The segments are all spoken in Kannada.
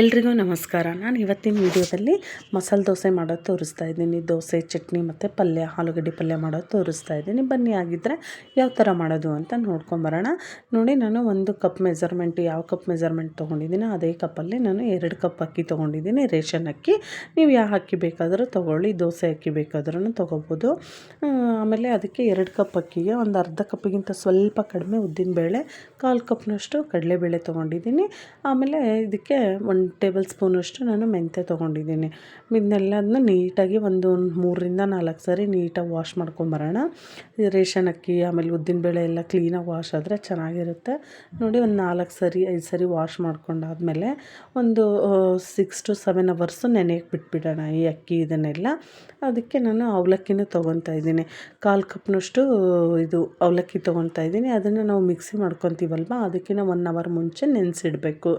ಎಲ್ರಿಗೂ ನಮಸ್ಕಾರ. ನಾನು ಇವತ್ತಿನ ವಿಡಿಯೋದಲ್ಲಿ ಮಸಾಲೆ ದೋಸೆ ಮಾಡೋದು ತೋರಿಸ್ತಾ ಇದ್ದೀನಿ. ದೋಸೆ, ಚಟ್ನಿ ಮತ್ತು ಪಲ್ಯ, ಆಲೂಗಡ್ಡೆ ಪಲ್ಯ ಮಾಡೋದು ತೋರಿಸ್ತಾ ಇದ್ದೀನಿ. ಬನ್ನಿ ಆಗಿದ್ದರೆ ಯಾವ ಥರ ಮಾಡೋದು ಅಂತ ನೋಡ್ಕೊಂಬರೋಣ ನೋಡಿ, ನಾನು ಒಂದು ಕಪ್ ಮೆಜರ್ಮೆಂಟ್, ಯಾವ ಕಪ್ ಮೆಜರ್ಮೆಂಟ್ ತೊಗೊಂಡಿದ್ದೀನಿ, ಅದೇ ಕಪ್ಪಲ್ಲಿ ನಾನು ಎರಡು ಕಪ್ ಅಕ್ಕಿ ತೊಗೊಂಡಿದ್ದೀನಿ. ರೇಷನ್ ಅಕ್ಕಿ. ನೀವು ಯಾವ ಅಕ್ಕಿ ಬೇಕಾದರೂ ತೊಗೊಳ್ಳಿ, ದೋಸೆ ಅಕ್ಕಿ ಬೇಕಾದ್ರೂ ತೊಗೋಬೋದು ಆಮೇಲೆ ಅದಕ್ಕೆ ಎರಡು ಕಪ್ ಅಕ್ಕಿಗೆ ಒಂದು ಅರ್ಧ ಕಪ್ಪಿಗಿಂತ ಸ್ವಲ್ಪ ಕಡಿಮೆ ಉದ್ದಿನಬೇಳೆ, ಕಾಲು ಕಪ್ನಷ್ಟು ಕಡಲೆಬೇಳೆ ತೊಗೊಂಡಿದ್ದೀನಿ. ಆಮೇಲೆ ಇದಕ್ಕೆ ಒಂದು ಟೇಬಲ್ ಸ್ಪೂನಷ್ಟು ನಾನು ಮೆಂತ್ಯ ತೊಗೊಂಡಿದ್ದೀನಿ. ಇದನ್ನೆಲ್ಲದನ್ನ ನೀಟಾಗಿ ಒಂದು ಮೂರರಿಂದ ನಾಲ್ಕು ಸಾರಿ ನೀಟಾಗಿ ವಾಶ್ ಮಾಡ್ಕೊಂಬರೋಣ ರೇಷನ್ ಅಕ್ಕಿ, ಆಮೇಲೆ ಉದ್ದಿನಬೇಳೆ ಎಲ್ಲ ಕ್ಲೀನಾಗಿ ವಾಶ್ ಆದರೆ ಚೆನ್ನಾಗಿರುತ್ತೆ. ನೋಡಿ ಒಂದು ನಾಲ್ಕು ಸರಿ, ಐದು ಸರಿ ವಾಶ್ ಮಾಡ್ಕೊಂಡಾದಮೇಲೆ ಒಂದು ಸಿಕ್ಸ್ ಟು ಸೆವೆನ್ ಅವರ್ಸು ನೆನೆಯಕ್ಕೆ ಬಿಟ್ಬಿಡೋಣ ಈ ಅಕ್ಕಿ ಇದನ್ನೆಲ್ಲ. ಅದಕ್ಕೆ ನಾನು ಅವಲಕ್ಕಿನೂ ತೊಗೊತಾ ಇದ್ದೀನಿ. ಕಾಲು ಕಪ್ನಷ್ಟು, ಇದು ಅವಲಕ್ಕಿ ತೊಗೊತಾ ಇದ್ದೀನಿ. ಅದನ್ನು ನಾವು ಮಿಕ್ಸಿ ಮಾಡ್ಕೊತೀವಲ್ವ? ಅದಕ್ಕಿಂತ ಒನ್ ಅವರ್ ಮುಂಚೆ ನೆನೆಸಿಡಬೇಕು.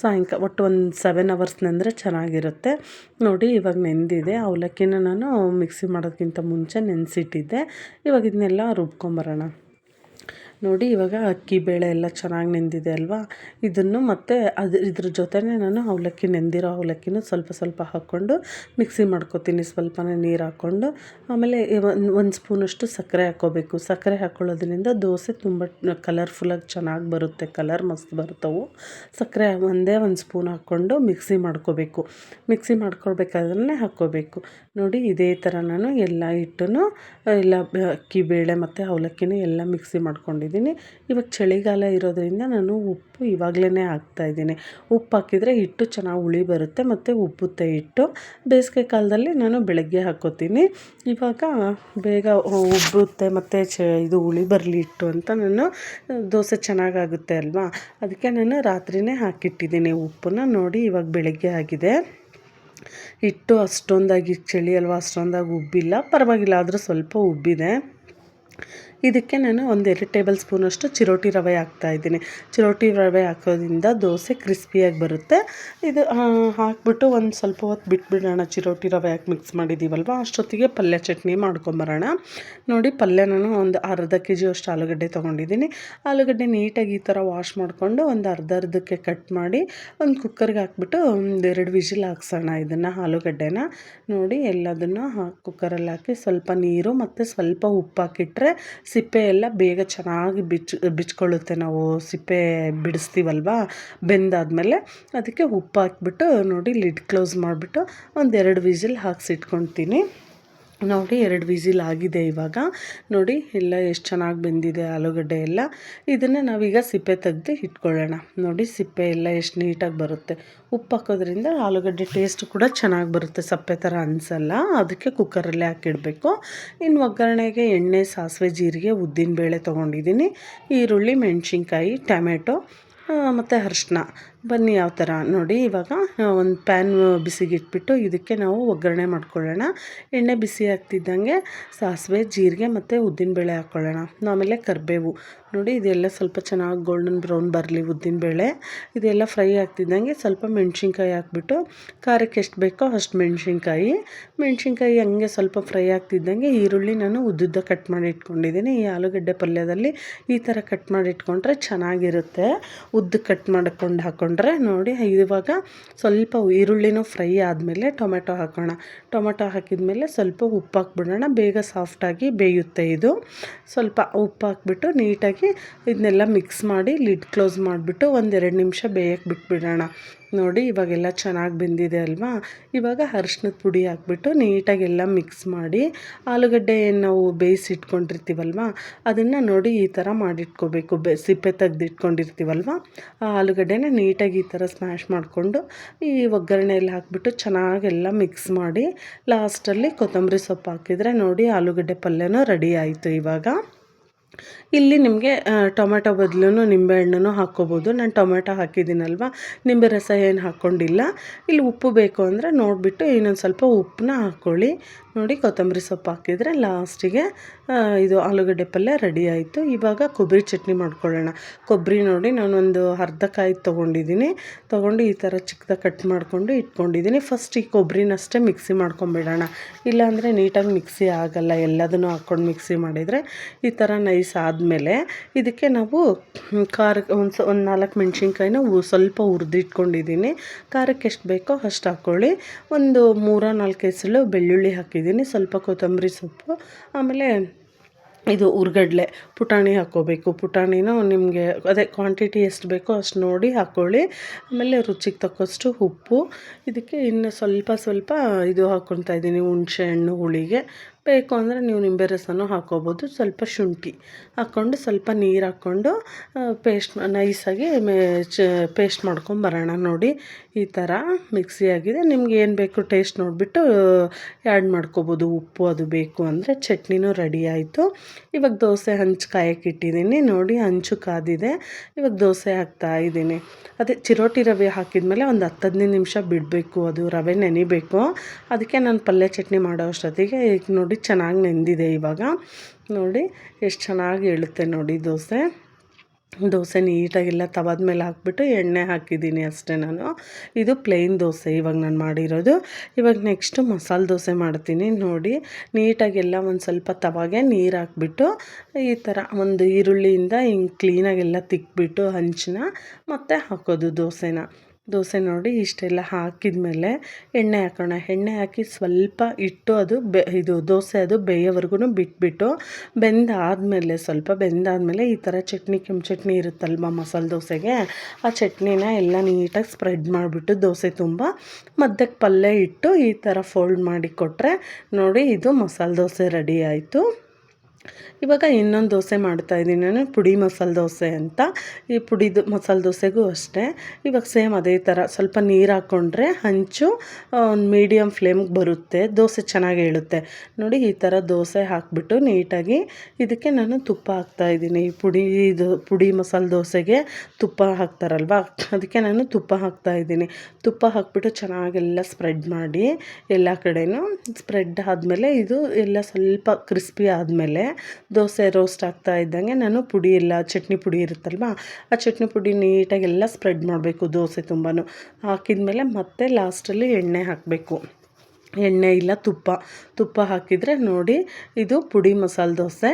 ಸಾಯಂಕಾಲ ಒಟ್ಟು ಒಂದು ಸೆವೆನ್ ಅವರ್ಸ್ ನೆಂದರೆ ಚೆನ್ನಾಗಿರುತ್ತೆ. ನೋಡಿ, ಇವಾಗ ನೆಂದಿದೆ. ಅವಲಕ್ಕಿನ ನಾನು ಮಿಕ್ಸಿ ಮಾಡೋದಕ್ಕಿಂತ ಮುಂಚೆ ನೆನೆಸಿಟ್ಟಿದ್ದೆ. ಇವಾಗ ಇದನ್ನೆಲ್ಲ ರುಬ್ಕೊಂಬರೋಣ. ನೋಡಿ, ಇವಾಗ ಅಕ್ಕಿ ಬೇಳೆ ಎಲ್ಲ ಚೆನ್ನಾಗಿ ನೆಂದಿದೆ ಅಲ್ವಾ? ಇದನ್ನು ಮತ್ತು ಅದು, ಇದ್ರ ಜೊತೆನೇ ನಾನು ಅವಲಕ್ಕಿ ನೆಂದಿರೋ ಅವಲಕ್ಕಿನೂ ಸ್ವಲ್ಪ ಸ್ವಲ್ಪ ಹಾಕ್ಕೊಂಡು ಮಿಕ್ಸಿ ಮಾಡ್ಕೊತೀನಿ. ಸ್ವಲ್ಪನೇ ನೀರು ಹಾಕ್ಕೊಂಡು. ಆಮೇಲೆ ಒಂದು ಒಂದು ಸ್ಪೂನಷ್ಟು ಸಕ್ಕರೆ ಹಾಕ್ಕೋಬೇಕು. ಸಕ್ಕರೆ ಹಾಕ್ಕೊಳ್ಳೋದ್ರಿಂದ ದೋಸೆ ತುಂಬ ಕಲರ್ಫುಲ್ಲಾಗಿ ಚೆನ್ನಾಗಿ ಬರುತ್ತೆ. ಕಲರ್ ಮಸ್ತ್ ಬರ್ತವೆ ಸಕ್ಕರೆ ಒಂದೇ ಒಂದು ಸ್ಪೂನ್ ಹಾಕ್ಕೊಂಡು ಮಿಕ್ಸಿ ಮಾಡ್ಕೋಬೇಕು. ಮಿಕ್ಸಿ ಮಾಡ್ಕೊಳ್ಬೇಕಾದ್ರೆ ಹಾಕ್ಕೋಬೇಕು. ನೋಡಿ, ಇದೇ ಥರ ನಾನು ಎಲ್ಲ ಹಿಟ್ಟನ್ನು, ಎಲ್ಲ ಅಕ್ಕಿ, ಬೇಳೆ ಮತ್ತು ಅವಲಕ್ಕಿನೂ ಎಲ್ಲ ಮಿಕ್ಸಿ ಮಾಡ್ಕೊಂಡಿದ್ದೀನಿ. ಇವಾಗ ಚಳಿಗಾಲ ಇರೋದರಿಂದ ನಾನು ಉಪ್ಪು ಇವಾಗಲೇ ಹಾಕ್ತಾಯಿದ್ದೀನಿ ಉಪ್ಪು ಹಾಕಿದರೆ ಹಿಟ್ಟು ಚೆನ್ನಾಗಿ ಹುಳಿ ಬರುತ್ತೆ ಮತ್ತು ಉಬ್ಬುತ್ತೆ ಹಿಟ್ಟು. ಬೇಸಿಗೆ ಕಾಲದಲ್ಲಿ ನಾನು ಬೆಳಗ್ಗೆ ಹಾಕ್ಕೋತೀನಿ ಇವಾಗ ಬೇಗ ಉಬ್ಬುತ್ತೆ ಮತ್ತು ಚ ಇದು ಹುಳಿ ಬರಲಿ ಹಿಟ್ಟು ಅಂತ ನಾನು ದೋಸೆ ಚೆನ್ನಾಗಾಗುತ್ತೆ ಅಲ್ವಾ? ಅದಕ್ಕೆ ನಾನು ರಾತ್ರಿನೇ ಹಾಕಿಟ್ಟಿದ್ದೀನಿ ಉಪ್ಪನ್ನ. ನೋಡಿ ಇವಾಗ ಬೆಳಗ್ಗೆ ಆಗಿದೆ. ಹಿಟ್ಟು ಅಷ್ಟೊಂದಾಗಿ, ಚಳಿ ಅಲ್ವಾ, ಅಷ್ಟೊಂದಾಗಿ ಉಬ್ಬಿಲ್ಲ. ಪರವಾಗಿಲ್ಲ, ಆದರೂ ಸ್ವಲ್ಪ ಉಬ್ಬಿದೆ. ಇದಕ್ಕೆ ನಾನು ಒಂದೆರಡು ಟೇಬಲ್ ಸ್ಪೂನಷ್ಟು ಚಿರೋಟಿ ರವೆ ಹಾಕ್ತಾ ಇದ್ದೀನಿ. ಚಿರೋಟಿ ರವೆ ಹಾಕೋದ್ರಿಂದ ದೋಸೆ ಕ್ರಿಸ್ಪಿಯಾಗಿ ಬರುತ್ತೆ. ಇದು ಹಾಕ್ಬಿಟ್ಟು ಒಂದು ಸ್ವಲ್ಪ ಹೊತ್ತು ಬಿಟ್ಬಿಡೋಣ. ಚಿರೋಟಿ ರವೆ ಹಾಕಿ ಮಿಕ್ಸ್ ಮಾಡಿದ್ದೀವಲ್ವ ಅಷ್ಟೊತ್ತಿಗೆ ಪಲ್ಯ ಚಟ್ನಿ ಮಾಡ್ಕೊಂಬರೋಣ ನೋಡಿ, ಪಲ್ಯ ನಾನು ಒಂದು ಅರ್ಧ ಕೆ ಜಿಯಷ್ಟು ಆಲೂಗಡ್ಡೆ ತೊಗೊಂಡಿದ್ದೀನಿ. ಆಲೂಗಡ್ಡೆ ನೀಟಾಗಿ ಈ ಥರ ವಾಶ್ ಮಾಡಿಕೊಂಡು ಒಂದು ಅರ್ಧ ಅರ್ಧಕ್ಕೆ ಕಟ್ ಮಾಡಿ ಒಂದು ಕುಕ್ಕರ್ಗೆ ಹಾಕ್ಬಿಟ್ಟು ಒಂದು ಎರಡು ವಿಜಿಲ್ ಹಾಕ್ಸೋಣ ಇದನ್ನು, ಆಲೂಗಡ್ಡೆನ. ನೋಡಿ, ಎಲ್ಲದನ್ನು ಹಾಕಿ, ಕುಕ್ಕರಲ್ಲಿ ಹಾಕಿ ಸ್ವಲ್ಪ ನೀರು ಮತ್ತು ಸ್ವಲ್ಪ ಉಪ್ಪು ಹಾಕಿಟ್ರೆ ಸಿಪ್ಪೆ ಎಲ್ಲ ಬೇಗ ಚೆನ್ನಾಗಿ ಬಿಚ್ಚಿ, ಬಿಚ್ಕೊಳ್ಳುತ್ತೆ. ನಾವು ಸಿಪ್ಪೆ ಬಿಡಿಸ್ತೀವಲ್ವ? ಬೆಂದಾದಮೇಲೆ ಅದಕ್ಕೆ ಉಪ್ಪು ಹಾಕ್ಬಿಟ್ಟು ನೋಡಿ, ಲಿಡ್ ಕ್ಲೋಸ್ ಮಾಡಿಬಿಟ್ಟು ಒಂದೆರಡು ವಿಸಿಲ್ ಹಾಕ್ಸಿಟ್ಕೊತೀನಿ ನೋಡಿ ಎರಡು ವಿಸಿಲ್ ಆಗಿದೆ ಇವಾಗ. ನೋಡಿ, ಎಲ್ಲ ಎಷ್ಟು ಚೆನ್ನಾಗಿ ಬೆಂದಿದೆ ಆಲೂಗಡ್ಡೆ ಎಲ್ಲ. ಇದನ್ನು ನಾವೀಗ ಸಿಪ್ಪೆ ತೆಗೆದು ಇಟ್ಕೊಳ್ಳೋಣ. ನೋಡಿ, ಸಿಪ್ಪೆ ಎಲ್ಲ ಎಷ್ಟು ನೀಟಾಗಿ ಬರುತ್ತೆ. ಉಪ್ಪು ಹಾಕೋದ್ರಿಂದ ಆಲೂಗಡ್ಡೆ ಟೇಸ್ಟ್ ಕೂಡ ಚೆನ್ನಾಗಿ ಬರುತ್ತೆ, ಸಪ್ಪೆ ಥರ ಅನಿಸಲ್ಲ. ಅದಕ್ಕೆ ಕುಕ್ಕರಲ್ಲೇ ಹಾಕಿಡಬೇಕು. ಇನ್ನು ಒಗ್ಗರಣೆಗೆ ಎಣ್ಣೆ, ಸಾಸಿವೆ, ಜೀರಿಗೆ ಉದ್ದಿನಬೇಳೆ ತೊಗೊಂಡಿದ್ದೀನಿ. ಈರುಳ್ಳಿ, ಮೆಣಸಿನ್ಕಾಯಿ, ಟೊಮೆಟೊ ಮತ್ತು ಅರ್ಶಿನ ಬನ್ನಿ ಯಾವ ಥರ ನೋಡಿ. ಇವಾಗ ಒಂದು ಪ್ಯಾನ್ ಬಿಸಿಗಿಟ್ಬಿಟ್ಟು ಇದಕ್ಕೆ ನಾವು ಒಗ್ಗರಣೆ ಮಾಡ್ಕೊಳ್ಳೋಣ. ಎಣ್ಣೆ ಬಿಸಿ ಆಗ್ತಿದ್ದಂಗೆ ಸಾಸಿವೆ, ಜೀರಿಗೆ ಮತ್ತು ಉದ್ದಿನಬೇಳೆ ಹಾಕ್ಕೊಳ್ಳೋಣ ಆಮೇಲೆ ಕರಿಬೇವು. ನೋಡಿ, ಇದೆಲ್ಲ ಸ್ವಲ್ಪ ಚೆನ್ನಾಗಿ ಗೋಲ್ಡನ್ ಬ್ರೌನ್ ಬರಲಿ ಉದ್ದಿನಬೇಳೆ ಇದೆಲ್ಲ ಫ್ರೈ ಆಗ್ತಿದ್ದಂಗೆ ಸ್ವಲ್ಪ ಮೆಣಸಿನ್ಕಾಯಿ ಹಾಕ್ಬಿಟ್ಟು, ಖಾರಕ್ಕೆ ಎಷ್ಟು ಬೇಕೋ ಅಷ್ಟು ಮೆಣಸಿನ್ಕಾಯಿ. ಮೆಣಸಿನ್ಕಾಯಿ ಹಂಗೆ ಸ್ವಲ್ಪ ಫ್ರೈ ಆಗ್ತಿದ್ದಂಗೆ ಈರುಳ್ಳಿ ನಾನು ಉದ್ದುದ್ದ ಕಟ್ ಮಾಡಿ ಇಟ್ಕೊಂಡಿದ್ದೀನಿ. ಈ ಆಲೂಗಡ್ಡೆ ಪಲ್ಯದಲ್ಲಿ ಈ ಥರ ಕಟ್ ಮಾಡಿ ಇಟ್ಕೊಂಡ್ರೆ ಚೆನ್ನಾಗಿರುತ್ತೆ. ಉದ್ದು ಕಟ್ ಮಾಡ್ಕೊಂಡು ಹಾಕ್ಕೊಂಡು ಹಾಕ್ಕೊಂಡ್ರೆ ನೋಡಿ ಇವಾಗ ಸ್ವಲ್ಪ ಈರುಳ್ಳಿನೂ ಫ್ರೈ ಆದಮೇಲೆ ಟೊಮೆಟೊ ಹಾಕೋಣ. ಟೊಮೆಟೊ ಹಾಕಿದ್ಮೇಲೆ ಸ್ವಲ್ಪ ಉಪ್ಪು ಹಾಕ್ಬಿಡೋಣ. ಬೇಗ ಸಾಫ್ಟಾಗಿ ಬೇಯುತ್ತೆ ಇದು. ಸ್ವಲ್ಪ ಉಪ್ಪು ಹಾಕ್ಬಿಟ್ಟು ನೀಟಾಗಿ ಇದನ್ನೆಲ್ಲ ಮಿಕ್ಸ್ ಮಾಡಿ ಲಿಡ್ ಕ್ಲೋಸ್ ಮಾಡಿಬಿಟ್ಟು ಒಂದೆರಡು ನಿಮಿಷ ಬೇಯಕ್ಕೆ ಬಿಟ್ಬಿಡೋಣ. ನೋಡಿ, ಇವಾಗೆಲ್ಲ ಚೆನ್ನಾಗಿ ಬೆಂದಿದೆ ಅಲ್ವಾ? ಇವಾಗ ಅರ್ಶಿನದ ಪುಡಿ ಹಾಕ್ಬಿಟ್ಟು ನೀಟಾಗೆಲ್ಲ ಮಿಕ್ಸ್ ಮಾಡಿ ಆಲೂಗಡ್ಡೆ ನಾವು ಬೇಯಿಸಿ ಇಟ್ಕೊಂಡಿರ್ತೀವಲ್ವ? ಅದನ್ನು ನೋಡಿ ಈ ಥರ ಮಾಡಿಟ್ಕೋಬೇಕು. ಬೆ, ಸಿಪ್ಪೆ ತೆಗೆದಿಟ್ಕೊಂಡಿರ್ತೀವಲ್ವ? ಆ ಆಲೂಗಡ್ಡೆನ ನೀಟಾಗಿ ಈ ಥರ ಸ್ಮ್ಯಾಶ್ ಮಾಡಿಕೊಂಡು ಈ ಒಗ್ಗರಣೆಯಲ್ಲಿ ಹಾಕ್ಬಿಟ್ಟು ಚೆನ್ನಾಗೆಲ್ಲ ಮಿಕ್ಸ್ ಮಾಡಿ ಲಾಸ್ಟಲ್ಲಿ ಕೊತ್ತಂಬರಿ ಸೊಪ್ಪು ಹಾಕಿದರೆ ನೋಡಿ ಆಲೂಗಡ್ಡೆ ಪಲ್ಯನೂ ರೆಡಿ ಆಯಿತು ಇವಾಗ. ಇಲ್ಲಿ ನಿಮಗೆ ಟೊಮೆಟೊ ಬದಲು ನಿಂಬೆಹಣ್ಣು ಹಾಕ್ಕೋಬೋದು. ನಾನು ಟೊಮೆಟೊ ಹಾಕಿದ್ದೀನಲ್ವ? ನಿಂಬೆ ರಸ ಏನು ಹಾಕ್ಕೊಂಡಿಲ್ಲ. ಇಲ್ಲಿ ಉಪ್ಪು ಬೇಕು ಅಂದರೆ ನೋಡಿಬಿಟ್ಟು ಇನ್ನೊಂದು ಸ್ವಲ್ಪ ಉಪ್ಪನ್ನ ಹಾಕ್ಕೊಳ್ಳಿ ನೋಡಿ ಕೊತ್ತಂಬರಿ ಸೊಪ್ಪು ಹಾಕಿದರೆ ಲಾಸ್ಟಿಗೆ ಇದು ಆಲೂಗಡ್ಡೆ ಪಲ್ಯ ರೆಡಿ ಆಯಿತು. ಇವಾಗ ಕೊಬ್ಬರಿ ಚಟ್ನಿ ಮಾಡ್ಕೊಳ್ಳೋಣ. ಕೊಬ್ಬರಿ ನೋಡಿ ನಾನೊಂದು ಅರ್ಧ ಕಾಯಿ ತೊಗೊಂಡಿದ್ದೀನಿ. ತೊಗೊಂಡು ಈ ಥರ ಚಿಕ್ಕದಾಗಿ ಕಟ್ ಮಾಡಿಕೊಂಡು ಇಟ್ಕೊಂಡಿದ್ದೀನಿ. ಫಸ್ಟ್ ಈ ಕೊಬ್ಬರಿನಷ್ಟೇ ಮಿಕ್ಸಿ ಮಾಡ್ಕೊಂಬಿಡೋಣ. ಇಲ್ಲಾಂದರೆ ನೀಟಾಗಿ ಮಿಕ್ಸಿ ಆಗಲ್ಲ. ಎಲ್ಲದನ್ನು ಹಾಕ್ಕೊಂಡು ಮಿಕ್ಸಿ ಮಾಡಿದರೆ ಈ ಥರ ನೈಸ್ ಆದ ಆದಮೇಲೆ ಇದಕ್ಕೆ ನಾವು ಖಾರ, ಒಂದು ಒಂದು ನಾಲ್ಕು ಮೆಣಸಿನ್ಕಾಯಿನ ಸ್ವಲ್ಪ ಹುರಿದಿಟ್ಕೊಂಡಿದ್ದೀನಿ ಖಾರಕ್ಕೆ ಎಷ್ಟು ಬೇಕೋ ಅಷ್ಟು ಹಾಕ್ಕೊಳ್ಳಿ ಒಂದು ಮೂರ ನಾಲ್ಕು ಹೆಸಳು ಬೆಳ್ಳುಳ್ಳಿ ಹಾಕಿದ್ದೀನಿ ಸ್ವಲ್ಪ ಕೊತ್ತಂಬರಿ ಸೊಪ್ಪು, ಆಮೇಲೆ ಇದು ಉರ್ಗಡ್ಲೆ. ಪುಟಾಣಿ ಹಾಕ್ಕೋಬೇಕು. ಪುಟಾಣಿನೂ ನಿಮಗೆ ಅದೇ ಕ್ವಾಂಟಿಟಿ ಎಷ್ಟು ಬೇಕೋ ಅಷ್ಟು ನೋಡಿ ಹಾಕ್ಕೊಳ್ಳಿ ಆಮೇಲೆ ರುಚಿಗೆ ತಕ್ಕಷ್ಟು ಉಪ್ಪು. ಇದಕ್ಕೆ ಇನ್ನು ಸ್ವಲ್ಪ ಸ್ವಲ್ಪ ಇದು ಹಾಕ್ಕೊತಾ ಇದ್ದೀನಿ. ಹುಣಸೆ ಹಣ್ಣು, ಹುಳಿಗೆ. ಬೇಕು ಅಂದರೆ ನೀವು ನಿಂಬೆ ರಸನೂ ಹಾಕ್ಕೋಬೋದು ಸ್ವಲ್ಪ ಶುಂಠಿ ಹಾಕ್ಕೊಂಡು ಸ್ವಲ್ಪ ನೀರು ಹಾಕ್ಕೊಂಡು ಪೇಸ್ಟ್ ನೈಸಾಗಿ ಮೇ, ಚ, ಪೇಸ್ಟ್ ಮಾಡ್ಕೊಂಬರೋಣ ನೋಡಿ. ಈ ಥರ ಮಿಕ್ಸಿ ಆಗಿದೆ. ನಿಮ್ಗೆ ಏನು ಬೇಕು ಟೇಸ್ಟ್ ನೋಡಿಬಿಟ್ಟು, ಆ್ಯಡ್ ಮಾಡ್ಕೋಬೋದು. ಉಪ್ಪು ಅದು ಬೇಕು ಅಂದರೆ ಚಟ್ನಿನೂ ರೆಡಿ ಆಯಿತು. ಇವಾಗ ದೋಸೆ ಹಂಚು ಕಾಯಕ್ಕೆ ಇಟ್ಟಿದ್ದೀನಿ. ನೋಡಿ, ಹಂಚು ಕಾದಿದೆ. ಇವಾಗ ದೋಸೆ ಹಾಕ್ತಾ ಇದ್ದೀನಿ. ಅದೇ ಚಿರೋಟಿ ರವೆ ಹಾಕಿದ್ಮೇಲೆ ಒಂದು ಹತ್ತು ಹದಿನೈದು ನಿಮಿಷ ಬಿಡಬೇಕು. ಅದು ರವೆ ನೆನಿಬೇಕು. ಅದಕ್ಕೆ ನಾನು ಪಲ್ಯ ಚಟ್ನಿ ಮಾಡೋ ಅಷ್ಟೊತ್ತಿಗೆ. ಈಗ ನೋಡಿ ಚೆನ್ನಾಗಿ ನೆಂದಿದೆ ಇವಾಗ. ನೋಡಿ ಎಷ್ಟು ಚೆನ್ನಾಗಿ ಹೇಳುತ್ತೆ ನೋಡಿ ದೋಸೆ. ದೋಸೆ ನೀಟಾಗಿಲ್ಲ ತವಾದ ಮೇಲೆ ಹಾಕ್ಬಿಟ್ಟು ಎಣ್ಣೆ ಹಾಕಿದ್ದೀನಿ ಅಷ್ಟೇ ನಾನು. ಇದು ಪ್ಲೇನ್ ದೋಸೆ ಇವಾಗ ನಾನು ಮಾಡಿರೋದು. ಇವಾಗ ನೆಕ್ಸ್ಟು ಮಸಾಲೆ ದೋಸೆ ಮಾಡ್ತೀನಿ. ನೋಡಿ ನೀಟಾಗೆಲ್ಲ ಒಂದು ಸ್ವಲ್ಪ ತವಾಗೆ ನೀರು ಹಾಕ್ಬಿಟ್ಟು ಈ ಥರ ಒಂದು ಈರುಳ್ಳಿಯಿಂದ ಹಿಂಗೆ ಕ್ಲೀನಾಗೆಲ್ಲ ತಿಕ್ಬಿಟ್ಟು ಹಂಚಿನ ಮತ್ತೆ ಹಾಕೋದು ದೋಸೆನ. ದೋಸೆ ನೋಡಿ ಇಷ್ಟೆಲ್ಲ ಹಾಕಿದ ಮೇಲೆ ಎಣ್ಣೆ ಹಾಕೋಣ. ಎಣ್ಣೆ ಹಾಕಿ ಸ್ವಲ್ಪ ಇಟ್ಟು ಅದು ಬೆ, ಇದು ದೋಸೆ ಅದು ಬೇಯೋವರೆಗೂ ಬಿಟ್ಬಿಟ್ಟು ಬೆಂದಾದಮೇಲೆ, ಸ್ವಲ್ಪ ಬೆಂದಾದಮೇಲೆ ಈ ಥರ ಚಟ್ನಿ ಕೆಂಪು ಚಟ್ನಿ ಇರುತ್ತಲ್ವ ಮಸಾಲೆ ದೋಸೆಗೆ, ಆ ಚಟ್ನಿನ ಎಲ್ಲ ನೀಟಾಗಿ ಸ್ಪ್ರೆಡ್ ಮಾಡಿಬಿಟ್ಟು ದೋಸೆ ತುಂಬ ಮಧ್ಯಕ್ಕೆ ಪಲ್ಯ ಇಟ್ಟು ಈ ಥರ ಫೋಲ್ಡ್ ಮಾಡಿ ಕೊಟ್ಟರೆ ನೋಡಿ ಇದು ಮಸಾಲೆ ದೋಸೆ ರೆಡಿ ಆಯಿತು. ಇವಾಗ ಇನ್ನೊಂದು ದೋಸೆ ಮಾಡ್ತಾ ಇದ್ದೀನಿ ನಾನು, ಪುಡಿ ಮಸಾಲೆ ದೋಸೆ ಅಂತ. ಈ ಪುಡಿದು ಮಸಾಲೆ ದೋಸೆಗೂ ಅಷ್ಟೇ. ಇವಾಗ ಸೇಮ್ ಅದೇ ಥರ ಸ್ವಲ್ಪ ನೀರು ಹಾಕ್ಕೊಂಡ್ರೆ ಹಂಚು ಒಂದು ಮೀಡಿಯಮ್ ಫ್ಲೇಮ್ಗೆ ಬರುತ್ತೆ, ದೋಸೆ ಚೆನ್ನಾಗಿ ಹೇಳುತ್ತೆ. ನೋಡಿ ಈ ಥರ ದೋಸೆ ಹಾಕ್ಬಿಟ್ಟು ನೀಟಾಗಿ ಇದಕ್ಕೆ ನಾನು ತುಪ್ಪ ಹಾಕ್ತಾ ಇದ್ದೀನಿ. ಈ ಪುಡಿ ಇದು ಪುಡಿ ಮಸಾಲೆ ದೋಸೆಗೆ ತುಪ್ಪ ಹಾಕ್ತಾರಲ್ವ, ಅದಕ್ಕೆ ನಾನು ತುಪ್ಪ ಹಾಕ್ತಾ ಇದ್ದೀನಿ. ತುಪ್ಪ ಹಾಕ್ಬಿಟ್ಟು ಚೆನ್ನಾಗೆಲ್ಲ ಸ್ಪ್ರೆಡ್ ಮಾಡಿ ಎಲ್ಲ ಕಡೆಯೂ ಸ್ಪ್ರೆಡ್ ಆದಮೇಲೆ ಇದು ಎಲ್ಲ ಸ್ವಲ್ಪ ಕ್ರಿಸ್ಪಿ ಆದಮೇಲೆ ದೋಸೆ ರೋಸ್ಟ್ ಆಗ್ತಾ ಇದ್ದಂಗೆ ನಾನು ಪುಡಿ ಎಲ್ಲ, ಚಟ್ನಿ ಪುಡಿ ಇರುತ್ತಲ್ವ, ಆ ಚಟ್ನಿ ಪುಡಿ ನೀಟಾಗಿ ಎಲ್ಲ ಸ್ಪ್ರೆಡ್ ಮಾಡಬೇಕು ದೋಸೆ ತುಂಬಾ ಹಾಕಿದ್ಮೇಲೆ ಮತ್ತೆ ಲಾಸ್ಟಲ್ಲಿ ಎಣ್ಣೆ ಹಾಕಬೇಕು. ಎಣ್ಣೆ ಇಲ್ಲ ತುಪ್ಪ ತುಪ್ಪ ಹಾಕಿದರೆ ನೋಡಿ ಇದು ಪುಡಿ ಮಸಾಲೆ ದೋಸೆ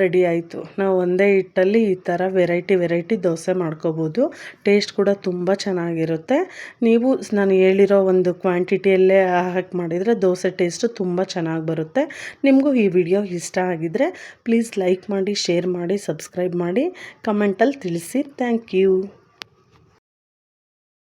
ರೆಡಿ ಆಯಿತು. ನಾವು ಒಂದೇ ಹಿಟ್ಟಲ್ಲಿ ಈ ಥರ ವೆರೈಟಿ ವೆರೈಟಿ ದೋಸೆ ಮಾಡ್ಕೋಬೋದು. ಟೇಸ್ಟ್ ಕೂಡ ತುಂಬ ಚೆನ್ನಾಗಿರುತ್ತೆ. ನೀವು ನಾನು ಹೇಳಿರೋ ಒಂದು ಕ್ವಾಂಟಿಟಿಯಲ್ಲೇ ಹಾಕಿ ಮಾಡಿದರೆ ದೋಸೆ ಟೇಸ್ಟು ತುಂಬ ಚೆನ್ನಾಗಿ ಬರುತ್ತೆ. ನಿಮಗೂ ಈ ವಿಡಿಯೋ ಇಷ್ಟ ಆಗಿದರೆ ಪ್ಲೀಸ್ ಲೈಕ್ ಮಾಡಿ, ಶೇರ್ ಮಾಡಿ, ಸಬ್ಸ್ಕ್ರೈಬ್ ಮಾಡಿ, ಕಮೆಂಟಲ್ಲಿ ತಿಳಿಸಿ. Thank you.